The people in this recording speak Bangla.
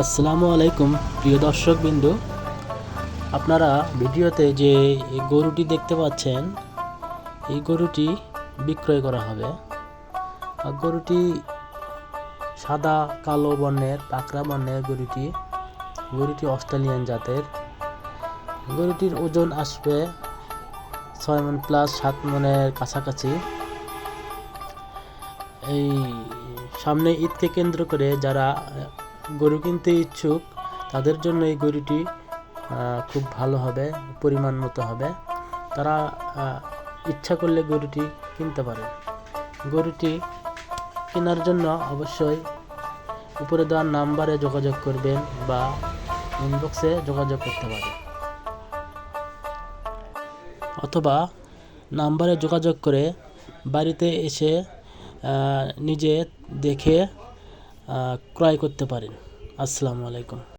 আসসালামু আলাইকুম, প্রিয় দর্শক বিন্দু আপনারা ভিডিওতে যে গরুটি দেখতে পাচ্ছেন, এই গরুটি বিক্রয় করা হবে। গরুটি সাদা, কালো বর্ণের, পাকড়া বর্ণের গরুটি গরুটি অস্ট্রেলিয়ান জাতের। গরুটির ওজন আসবে ছয় মন প্লাস সাত মনের কাছাকাছি। এই সামনে ঈদকে কেন্দ্র করে যারা গরু কিনতে ইচ্ছুক, তাদের জন্য এই গরুটি খুব ভালো হবে, পরিমাণ মতো হবে। তারা ইচ্ছা করলে গরুটি কিনতে পারে। গরুটি কেনার জন্য অবশ্যই উপরে দেওয়ার নাম্বারে যোগাযোগ করবেন বা ইনবক্সে যোগাযোগ করতে পারেন অথবা নাম্বারে যোগাযোগ করে বাড়িতে এসে নিজে দেখে ক্রয় করতে পারেন। আসসালামু আলাইকুম।